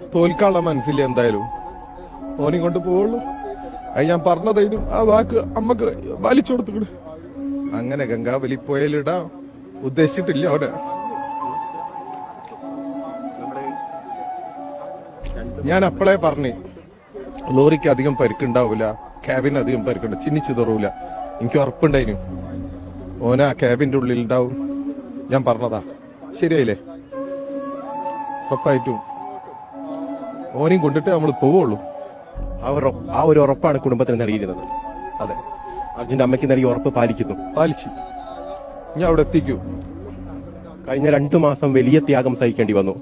തോൽക്കാനുള്ള മനസ്സില്ല എന്തായാലും. ഓനെ കൊണ്ട് പോവുള്ളൂ. അത് ഞാൻ പറഞ്ഞതായിരുന്നു ആ വാക്ക് അമ്മയ്ക്ക് വലിച്ചു കൊടുത്തുകൂടെ അങ്ങനെ ഗംഗാവലി പോയാലിടാ ഉദ്ദേശിച്ചിട്ടില്ല അവനെ. ഞാൻ അപ്പളേ പറഞ്ഞു ലോറിക്ക് അധികം പരിക്കുണ്ടാവൂല ക്യാബിന് അധികം പരിക്കുണ്ട് ചിന്നിച്ചു തറൂല. എനിക്ക് ഉറപ്പുണ്ടായിനു. ഓന ആ ക്യാബിന്റെ ഉള്ളിൽ ഉണ്ടാവും. ഞാൻ പറഞ്ഞതാ. ശരിയായില്ലേ? ഉറപ്പായിട്ടും. ഓനെയും കൊണ്ടിട്ട് നമ്മൾ പോവുള്ളൂ. ആ ഒരു ഉറപ്പാണ് കുടുംബത്തിന് നൽകിയിരുന്നത് അതെ. അർജുന്റെ അമ്മയ്ക്ക് നൽകിയ ഉറപ്പ് പാലിക്കുന്നു. പാലിച്ചു. ഞാൻ അവിടെ എത്തിക്കൂ. കഴിഞ്ഞ രണ്ടു മാസം വലിയ ത്യാഗം സഹിക്കേണ്ടി വന്നു.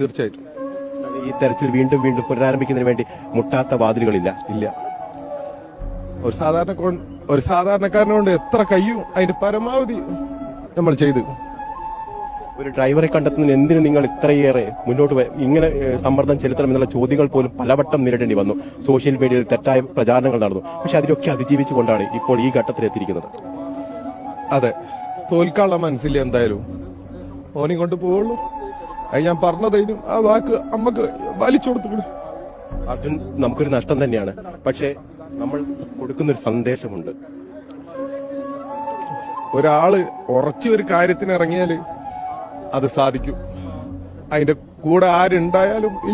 തീർച്ചയായിട്ടും. ഈ തെരച്ചിൽ വീണ്ടും വീണ്ടും പുനരാരംഭിക്കുന്നതിന് വേണ്ടി മുട്ടാത്ത വാതിലുകളില്ല. ഇല്ല. ഒരു സാധാരണ ഒരു സാധാരണക്കാരനെ കൊണ്ട് എത്ര കയ്യും അതിന്റെ പരമാവധി നമ്മൾ ചെയ്തു. ഒരു ഡ്രൈവറെ കണ്ടെത്തുന്നതിന് എന്തിനു നിങ്ങൾ ഇത്രയേറെ മുന്നോട്ട് പോയി ഇങ്ങനെ സമ്മർദ്ദം ചെലുത്തണം എന്നുള്ള ചോദ്യങ്ങൾ പോലും പലവട്ടം നേരിടേണ്ടി വന്നു. സോഷ്യൽ മീഡിയയിൽ തെറ്റായ പ്രചാരണങ്ങൾ നടന്നു. പക്ഷെ അതിലൊക്കെ അതിജീവിച്ചുകൊണ്ടാണ് ഇപ്പോൾ ഈ ഘട്ടത്തിലെത്തിയിരിക്കുന്നത്. അതെ. തോൽക്കാനുള്ള മനസ്സില്ല എന്തായാലും. ഓനെ കൊണ്ട് പോവുള്ളൂ. അത് ഞാൻ പറഞ്ഞതേനും ആ വാക്ക് അമ്മയ്ക്ക് വലിച്ചു കൊടുത്തു അർജുൻ നമുക്കൊരു നഷ്ടം തന്നെയാണ്. പക്ഷേ നമ്മൾ കൊടുക്കുന്ന ഒരു സന്ദേശമുണ്ട്. ഒരാൾ ഉറച്ച ഒരു കാര്യത്തിന് ഇറങ്ങിയാൽ അത് സാധിക്കും. അതിന്റെ കൂടെ ആരുണ്ടായാലും